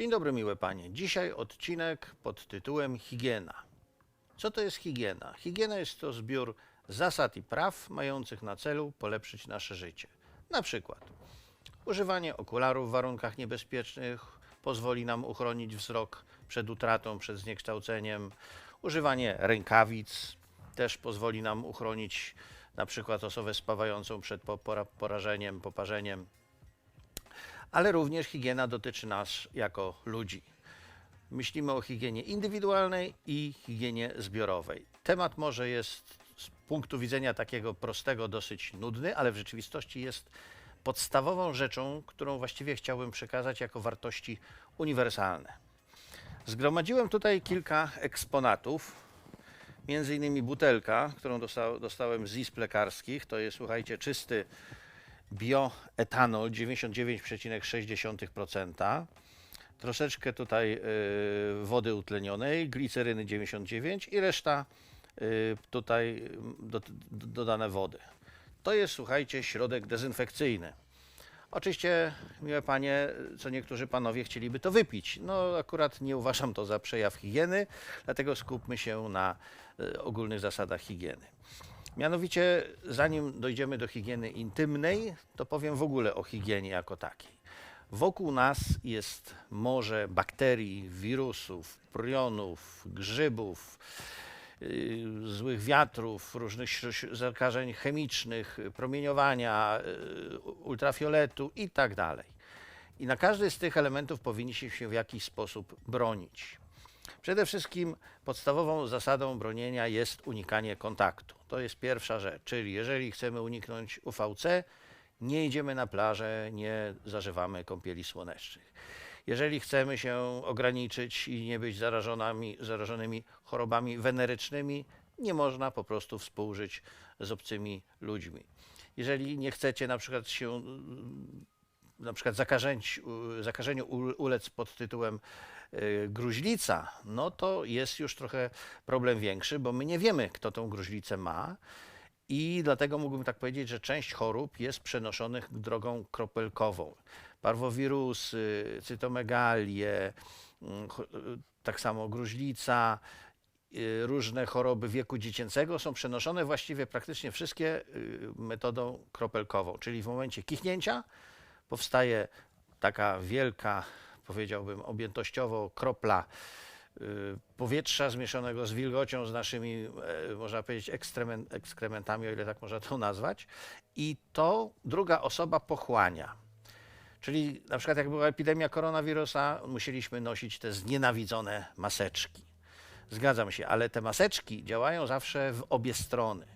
Dzień dobry, miłe panie. Dzisiaj odcinek pod tytułem Higiena. Co to jest higiena? Higiena jest to zbiór zasad i praw mających na celu polepszyć nasze życie. Na przykład używanie okularów w warunkach niebezpiecznych pozwoli nam uchronić wzrok przed utratą, przed zniekształceniem. Używanie rękawic też pozwoli nam uchronić na przykład osobę spawającą przed po- pora- porażeniem, poparzeniem ale również higiena dotyczy nas jako ludzi. Myślimy o higienie indywidualnej i higienie zbiorowej. Temat może jest z punktu widzenia takiego prostego dosyć nudny, ale w rzeczywistości jest podstawową rzeczą, którą właściwie chciałbym przekazać jako wartości uniwersalne. Zgromadziłem tutaj kilka eksponatów, między innymi butelka, którą dostał, dostałem z izb lekarskich. To jest, słuchajcie, czysty bioetanol 99,6%. Troszeczkę tutaj y, wody utlenionej, gliceryny 99 i reszta y, tutaj do, do, dodane wody. To jest, słuchajcie, środek dezynfekcyjny. Oczywiście, miłe panie, co niektórzy panowie chcieliby to wypić. No, akurat nie uważam to za przejaw higieny, dlatego skupmy się na y, ogólnych zasadach higieny. Mianowicie, zanim dojdziemy do higieny intymnej, to powiem w ogóle o higienie jako takiej. Wokół nas jest morze bakterii, wirusów, prionów, grzybów, yy, złych wiatrów, różnych zakażeń chemicznych, promieniowania, yy, ultrafioletu i tak. I na każdy z tych elementów powinniśmy się w jakiś sposób bronić. Przede wszystkim podstawową zasadą bronienia jest unikanie kontaktu. To jest pierwsza rzecz, czyli jeżeli chcemy uniknąć UVC, nie idziemy na plażę, nie zażywamy kąpieli słonecznych. Jeżeli chcemy się ograniczyć i nie być zarażonymi, zarażonymi chorobami wenerycznymi, nie można po prostu współżyć z obcymi ludźmi. Jeżeli nie chcecie na przykład się na przykład zakażeń, zakażeniu ul- ulec pod tytułem y, gruźlica, no to jest już trochę problem większy, bo my nie wiemy, kto tą gruźlicę ma. I dlatego mógłbym tak powiedzieć, że część chorób jest przenoszonych drogą kropelkową. Parwowirusy, cytomegalie, mm, y, tak samo gruźlica, y, różne choroby wieku dziecięcego są przenoszone właściwie praktycznie wszystkie metodą kropelkową, czyli w momencie kichnięcia powstaje taka wielka, powiedziałbym, objętościowo kropla y, powietrza zmieszanego z wilgocią, z naszymi, e, można powiedzieć, ekstremen- ekskrementami, o ile tak można to nazwać, i to druga osoba pochłania. Czyli na przykład jak była epidemia koronawirusa, musieliśmy nosić te znienawidzone maseczki. Zgadzam się, ale te maseczki działają zawsze w obie strony.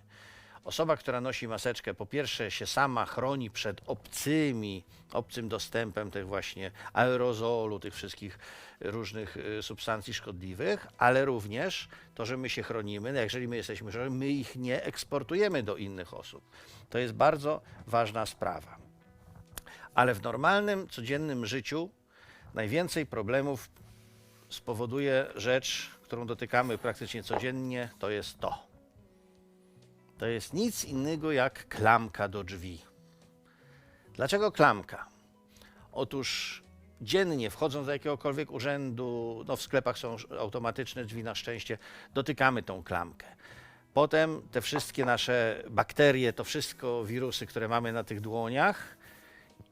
Osoba, która nosi maseczkę, po pierwsze się sama chroni przed obcymi, obcym dostępem tych właśnie aerozolu, tych wszystkich różnych y, substancji szkodliwych, ale również to, że my się chronimy, no jeżeli my jesteśmy chronieni, my ich nie eksportujemy do innych osób. To jest bardzo ważna sprawa. Ale w normalnym, codziennym życiu najwięcej problemów spowoduje rzecz, którą dotykamy praktycznie codziennie, to jest to. To jest nic innego jak klamka do drzwi. Dlaczego klamka? Otóż dziennie wchodząc do jakiegokolwiek urzędu, no w sklepach są automatyczne drzwi na szczęście, dotykamy tą klamkę. Potem te wszystkie nasze bakterie, to wszystko wirusy, które mamy na tych dłoniach,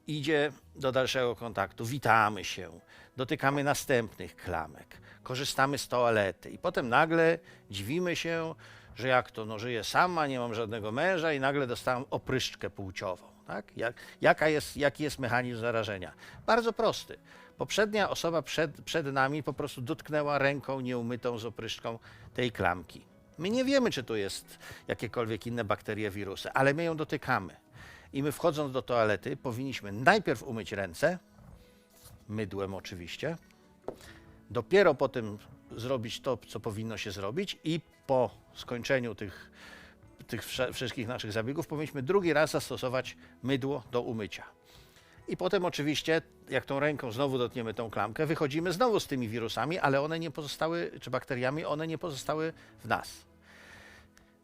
idzie do dalszego kontaktu. Witamy się, dotykamy następnych klamek, korzystamy z toalety i potem nagle dziwimy się, że jak to, no żyję sama, nie mam żadnego męża i nagle dostałam opryszczkę płciową. Tak? Jak, jaka jest, jaki jest mechanizm zarażenia? Bardzo prosty. Poprzednia osoba przed, przed nami po prostu dotknęła ręką nieumytą z opryszczką tej klamki. My nie wiemy, czy to jest jakiekolwiek inne bakterie, wirusy, ale my ją dotykamy. I my wchodząc do toalety powinniśmy najpierw umyć ręce, mydłem oczywiście, dopiero potem zrobić to, co powinno się zrobić i po skończeniu tych, tych wszystkich naszych zabiegów powinniśmy drugi raz zastosować mydło do umycia. I potem oczywiście, jak tą ręką znowu dotkniemy tą klamkę, wychodzimy znowu z tymi wirusami, ale one nie pozostały, czy bakteriami, one nie pozostały w nas.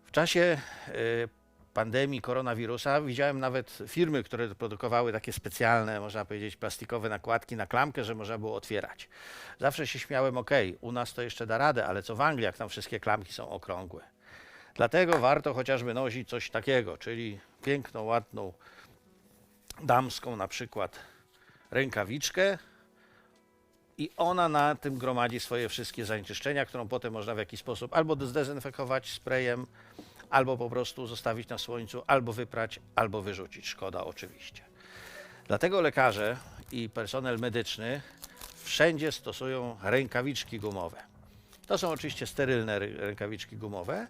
W czasie y, pandemii koronawirusa widziałem nawet firmy, które produkowały takie specjalne, można powiedzieć, plastikowe nakładki na klamkę, że można było otwierać. Zawsze się śmiałem, ok, u nas to jeszcze da radę, ale co w Anglii, jak tam wszystkie klamki są okrągłe. Dlatego warto chociażby nosić coś takiego, czyli piękną, ładną, damską na przykład rękawiczkę i ona na tym gromadzi swoje wszystkie zanieczyszczenia, którą potem można w jakiś sposób albo zdezynfekować sprayem, albo po prostu zostawić na słońcu, albo wyprać, albo wyrzucić. Szkoda oczywiście. Dlatego lekarze i personel medyczny wszędzie stosują rękawiczki gumowe. To są oczywiście sterylne ry- rękawiczki gumowe.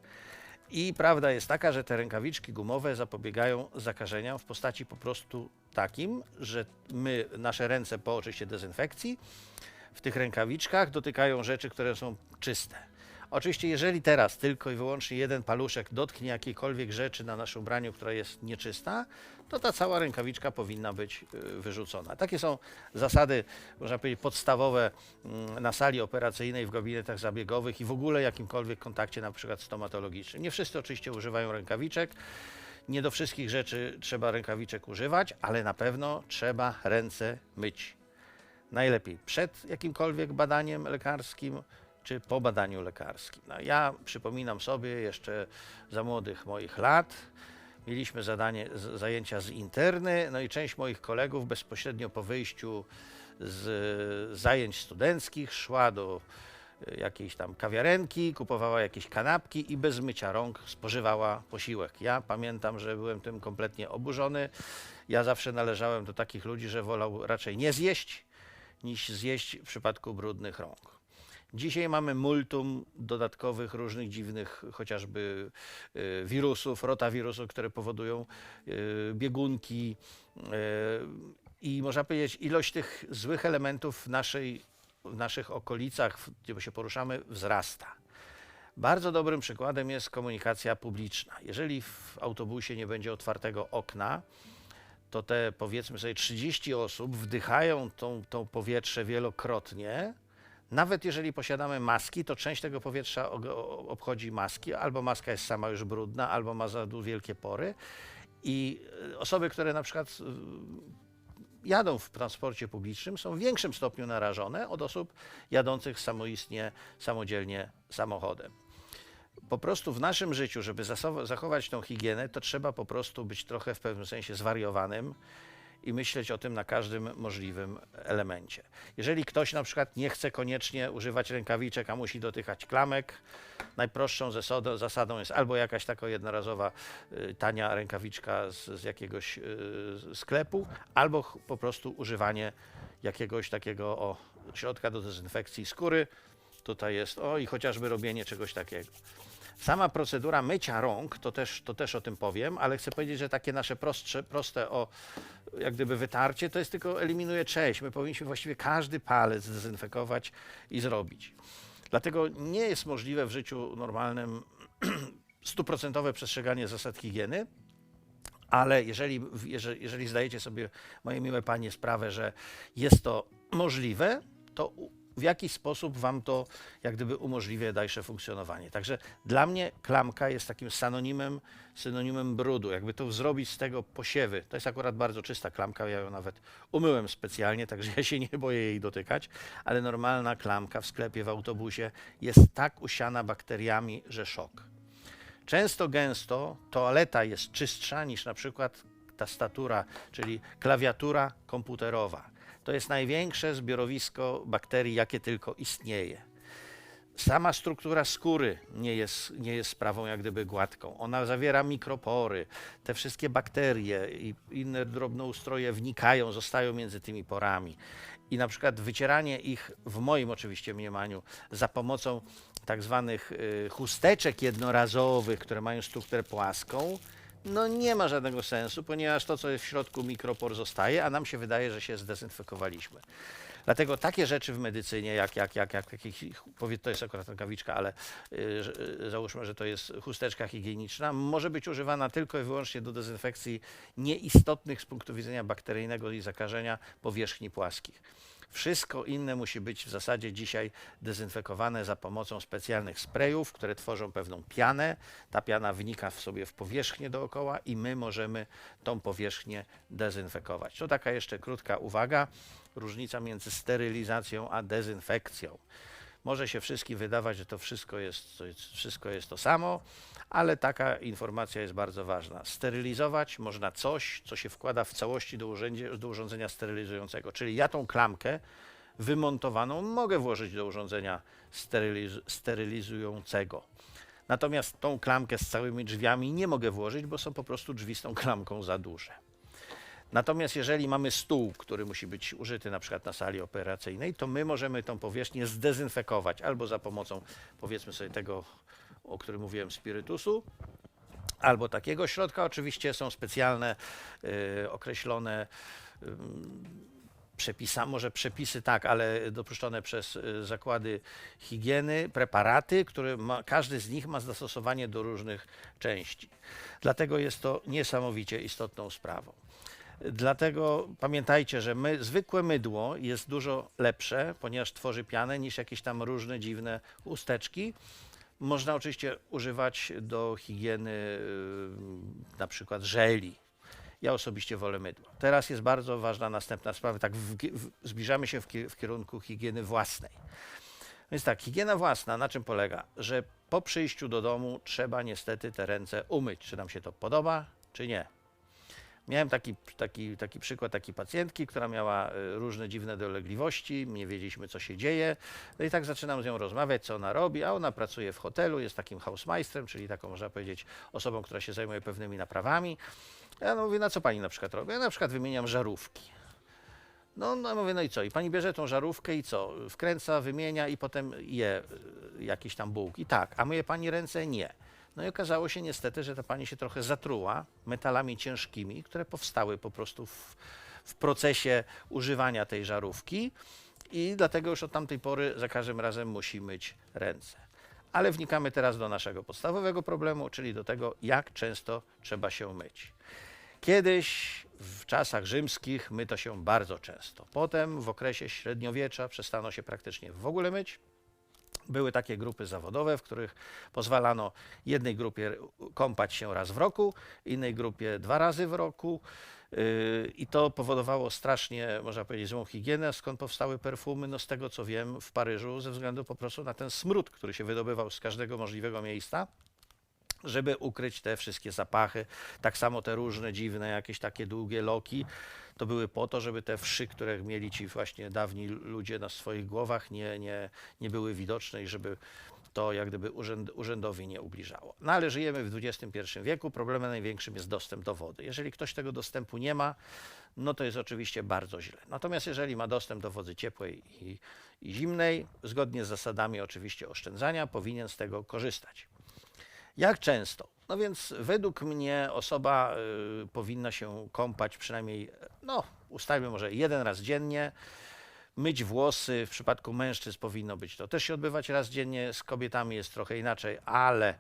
I prawda jest taka, że te rękawiczki gumowe zapobiegają zakażeniom w postaci po prostu takim, że my, nasze ręce po oczywiście dezynfekcji, w tych rękawiczkach dotykają rzeczy, które są czyste. Oczywiście, jeżeli teraz tylko i wyłącznie jeden paluszek dotknie jakiejkolwiek rzeczy na naszym ubraniu, która jest nieczysta, to ta cała rękawiczka powinna być y, wyrzucona. Takie są zasady, można powiedzieć, podstawowe mm, na sali operacyjnej, w gabinetach zabiegowych i w ogóle jakimkolwiek kontakcie, na przykład stomatologicznym. Nie wszyscy oczywiście używają rękawiczek. Nie do wszystkich rzeczy trzeba rękawiczek używać, ale na pewno trzeba ręce myć. Najlepiej przed jakimkolwiek badaniem lekarskim, czy po badaniu lekarskim. No, ja przypominam sobie jeszcze za młodych moich lat, mieliśmy zadanie, zajęcia z interny, no i część moich kolegów bezpośrednio po wyjściu z zajęć studenckich szła do y, jakiejś tam kawiarenki, kupowała jakieś kanapki i bez mycia rąk spożywała posiłek. Ja pamiętam, że byłem tym kompletnie oburzony. Ja zawsze należałem do takich ludzi, że wolał raczej nie zjeść, niż zjeść w przypadku brudnych rąk. Dzisiaj mamy multum dodatkowych różnych dziwnych chociażby y, wirusów, rotawirusów, które powodują y, biegunki y, i można powiedzieć ilość tych złych elementów w, naszej, w naszych okolicach, gdzie się poruszamy, wzrasta. Bardzo dobrym przykładem jest komunikacja publiczna. Jeżeli w autobusie nie będzie otwartego okna, to te powiedzmy sobie 30 osób wdychają tą, tą powietrze wielokrotnie. Nawet jeżeli posiadamy maski, to część tego powietrza obchodzi maski, albo maska jest sama już brudna, albo ma za wielkie pory. I y, osoby, które na przykład y, jadą w transporcie publicznym, są w większym stopniu narażone od osób jadących samoistnie, samodzielnie samochodem po prostu w naszym życiu, żeby zachować tą higienę, to trzeba po prostu być trochę w pewnym sensie zwariowanym i myśleć o tym na każdym możliwym elemencie. Jeżeli ktoś na przykład nie chce koniecznie używać rękawiczek, a musi dotykać klamek, najprostszą zasadą, jest albo jakaś taka jednorazowa y, tania rękawiczka z, z jakiegoś y, sklepu, albo po prostu używanie jakiegoś takiego o, środka do dezynfekcji skóry. Tutaj jest, o i chociażby robienie czegoś takiego. Sama procedura mycia rąk, to też, to też o tym powiem, ale chcę powiedzieć, że takie nasze prostsze, proste o jak gdyby wytarcie, to jest tylko eliminuje część. My powinniśmy właściwie każdy palec zdezynfekować i zrobić. Dlatego nie jest możliwe w życiu normalnym stuprocentowe przestrzeganie zasad higieny, ale jeżeli, jeżeli, jeżeli zdajecie sobie, moje miłe panie, sprawę, że jest to możliwe, to w jaki sposób wam to jak gdyby umożliwia dalsze funkcjonowanie. Także dla mnie klamka jest takim synonimem, synonimem brudu. Jakby to zrobić z tego posiewy. To jest akurat bardzo czysta klamka, ja ją nawet umyłem specjalnie, także ja się nie boję jej dotykać, ale normalna klamka w sklepie, w autobusie jest tak usiana bakteriami, że szok. Często gęsto toaleta jest czystsza niż na przykład tastatura, czyli klawiatura komputerowa. To jest największe zbiorowisko bakterii, jakie tylko istnieje. Sama struktura skóry nie jest, nie jest sprawą jak gdyby gładką. Ona zawiera mikropory. Te wszystkie bakterie i inne drobnoustroje wnikają, zostają między tymi porami. I na przykład wycieranie ich, w moim oczywiście mniemaniu, za pomocą tak zwanych y, chusteczek jednorazowych, które mają strukturę płaską, no nie ma żadnego sensu, ponieważ to, co jest w środku mikropor zostaje, a nam się wydaje, że się zdezynfekowaliśmy. Dlatego takie rzeczy w medycynie, jak, jak, jak, jak, jak powie, to jest akurat rękawiczka, ale y, y, załóżmy, że to jest chusteczka higieniczna, może być używana tylko i wyłącznie do dezynfekcji nieistotnych z punktu widzenia bakteryjnego i zakażenia powierzchni płaskich. Wszystko inne musi być w zasadzie dzisiaj dezynfekowane za pomocą specjalnych sprayów, które tworzą pewną pianę. Ta piana wnika w sobie w powierzchnię dookoła i my możemy tą powierzchnię dezynfekować. To taka jeszcze krótka uwaga. Różnica między sterylizacją a dezynfekcją. Może się wszystkim wydawać, że to wszystko jest, wszystko jest to samo, ale taka informacja jest bardzo ważna. Sterylizować można coś, co się wkłada w całości do, urzędzie, do urządzenia sterylizującego. Czyli ja tą klamkę wymontowaną mogę włożyć do urządzenia steryliz sterylizującego. Natomiast tą klamkę z całymi drzwiami nie mogę włożyć, bo są po prostu drzwi z tą klamką za duże. Natomiast jeżeli mamy stół, który musi być użyty na przykład na sali operacyjnej, to my możemy tą powierzchnię zdezynfekować albo za pomocą powiedzmy sobie tego, o którym mówiłem, spirytusu, albo takiego środka. Oczywiście są specjalne, y, określone przepisa, może przepisy tak, ale dopuszczone przez y, zakłady higieny, preparaty, które ma, każdy z nich ma zastosowanie do różnych części. Dlatego jest to niesamowicie istotną sprawą. Dlatego pamiętajcie, że my, zwykłe mydło jest dużo lepsze, ponieważ tworzy pianę, niż jakieś tam różne dziwne chusteczki. Można oczywiście używać do higieny y, na przykład żeli. Ja osobiście wolę mydło. Teraz jest bardzo ważna następna sprawa. Tak w, w, zbliżamy się w, w kierunku higieny własnej. Więc tak, higiena własna na czym polega? Że po przyjściu do domu trzeba niestety te ręce umyć. Czy nam się to podoba, czy nie. Miałem taki, taki, taki przykład takiej pacjentki, która miała y, różne dziwne dolegliwości, nie wiedzieliśmy co się dzieje. No i tak zaczynam z nią rozmawiać, co ona robi, a ona pracuje w hotelu, jest takim hausmeistrem, czyli taką można powiedzieć osobą, która się zajmuje pewnymi naprawami. Ja no mówię, na co pani na przykład robi? Ja na przykład wymieniam żarówki. No, no mówię, no i co? I pani bierze tą żarówkę i co? Wkręca, wymienia i potem je y, jakieś tam bułki. Tak, a myje pani ręce? Nie. No i okazało się niestety, że ta pani się trochę zatruła metalami ciężkimi, które powstały po prostu w, w procesie używania tej żarówki i dlatego już od tamtej pory za każdym razem musi myć ręce. Ale wnikamy teraz do naszego podstawowego problemu, czyli do tego, jak często trzeba się myć. Kiedyś w czasach rzymskich myto się bardzo często. Potem w okresie średniowiecza przestano się praktycznie w ogóle myć. Były takie grupy zawodowe, w których pozwalano jednej grupie kąpać się raz w roku, innej grupie dwa razy w roku. Yy, I to powodowało strasznie, można powiedzieć, złą higienę, skąd powstały perfumy, no z tego co wiem, w Paryżu, ze względu po prostu na ten smród, który się wydobywał z każdego możliwego miejsca żeby ukryć te wszystkie zapachy. Tak samo te różne dziwne, jakieś takie długie loki, to były po to, żeby te wszy, które mieli ci właśnie dawni ludzie na swoich głowach, nie, nie, nie były widoczne i żeby to jak gdyby urzęd, urzędowi nie ubliżało. No ale żyjemy w XXI wieku, problemem największym jest dostęp do wody. Jeżeli ktoś tego dostępu nie ma, no to jest oczywiście bardzo źle. Natomiast jeżeli ma dostęp do wody ciepłej i, i zimnej, zgodnie z zasadami oczywiście oszczędzania, powinien z tego korzystać. Jak często? No więc według mnie osoba y, powinna się kąpać przynajmniej, no ustalmy może jeden raz dziennie, myć włosy, w przypadku mężczyzn powinno być to też się odbywać raz dziennie, z kobietami jest trochę inaczej, ale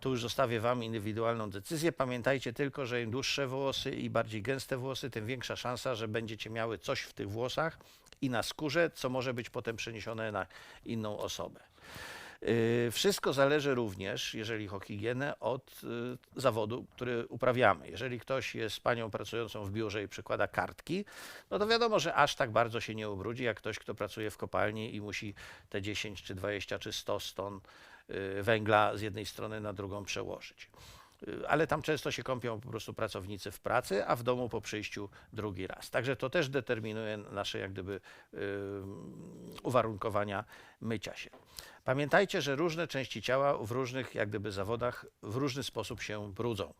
tu już zostawię Wam indywidualną decyzję. Pamiętajcie tylko, że im dłuższe włosy i bardziej gęste włosy, tym większa szansa, że będziecie miały coś w tych włosach i na skórze, co może być potem przeniesione na inną osobę. Yy, Wszystko zależy również, jeżeli chodzi o higienę, od y, zawodu, który uprawiamy. Jeżeli ktoś jest panią pracującą w biurze i przykłada kartki, no to wiadomo, że aż tak bardzo się nie ubrudzi, jak ktoś, kto pracuje w kopalni i musi te 10 czy 20 czy 100 ston y, węgla z jednej strony na drugą przełożyć. Y, Ale tam często się kąpią po prostu pracownicy w pracy, a w domu po przyjściu drugi raz. Także to też determinuje nasze jak gdyby y, uwarunkowania mycia się. Pamiętajcie, że różne części ciała w różnych jak gdyby zawodach w różny sposób się brudzą.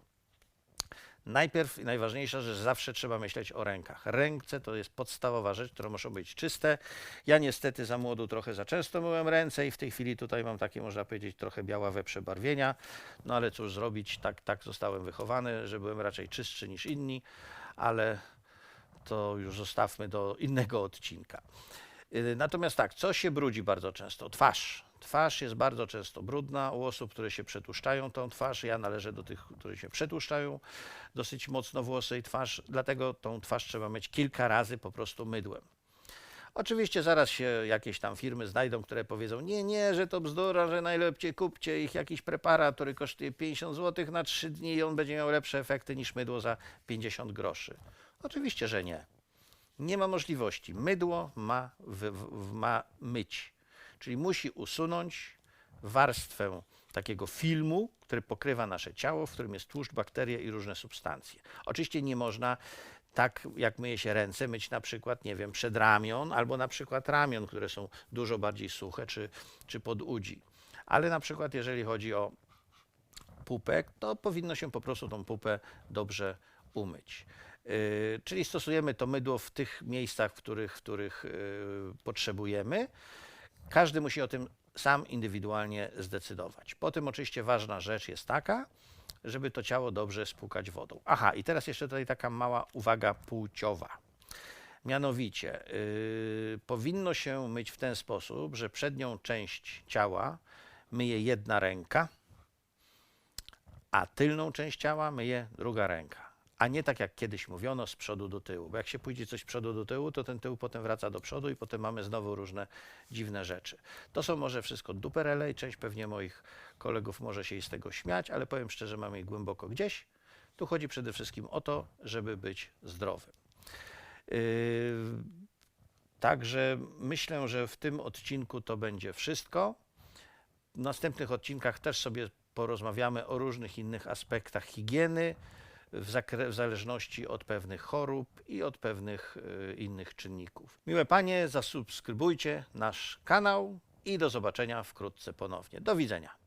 Najpierw i najważniejsza rzecz, zawsze trzeba myśleć o rękach. Ręce to jest podstawowa rzecz, które muszą być czyste. Ja niestety za młodu trochę za często myłem ręce i w tej chwili tutaj mam takie, można powiedzieć, trochę białawe przebarwienia. No ale cóż zrobić, tak, tak zostałem wychowany, że byłem raczej czystszy niż inni, ale to już zostawmy do innego odcinka. Y, Natomiast tak, co się brudzi bardzo często? Twarz. Twarz jest bardzo często brudna u osób, które się przetłuszczają tą twarz. Ja należę do tych, którzy się przetłuszczają dosyć mocno włosy i twarz, dlatego tą twarz trzeba myć kilka razy po prostu mydłem. Oczywiście zaraz się jakieś tam firmy znajdą, które powiedzą, nie, nie, że to bzdura, że najlepiej kupcie ich jakiś preparat, który kosztuje 50 zł na 3 dni i on będzie miał lepsze efekty niż mydło za 50 groszy. Oczywiście, że nie. Nie ma możliwości. Mydło ma, w, w, ma myć, czyli musi usunąć warstwę takiego filmu, który pokrywa nasze ciało, w którym jest tłuszcz, bakterie i różne substancje. Oczywiście nie można tak jak myje się ręce, myć na przykład, nie wiem, przedramion albo na przykład ramion, które są dużo bardziej suche, czy, czy pod udzi. Ale na przykład jeżeli chodzi o pupek, to powinno się po prostu tą pupę dobrze umyć. Yy, czyli stosujemy to mydło w tych miejscach, w których, w których yy, potrzebujemy. Każdy musi o tym sam indywidualnie zdecydować. Potem oczywiście ważna rzecz jest taka, żeby to ciało dobrze spłukać wodą. Aha, i teraz jeszcze tutaj taka mała uwaga płciowa. Mianowicie, yy, powinno się myć w ten sposób, że przednią część ciała myje jedna ręka, a tylną część ciała myje druga ręka. A nie tak jak kiedyś mówiono, z przodu do tyłu. Bo jak się pójdzie coś z przodu do tyłu, to ten tył potem wraca do przodu i potem mamy znowu różne dziwne rzeczy. To są może wszystko duperele i część pewnie moich kolegów może się z tego śmiać, ale powiem szczerze, mamy ich głęboko gdzieś. Tu chodzi przede wszystkim o to, żeby być zdrowym. Yy, Także myślę, że w tym odcinku to będzie wszystko. W następnych odcinkach też sobie porozmawiamy o różnych innych aspektach higieny w, w zależności od pewnych chorób i od pewnych y, innych czynników. Miłe panie, zasubskrybujcie nasz kanał i do zobaczenia wkrótce ponownie. Do widzenia.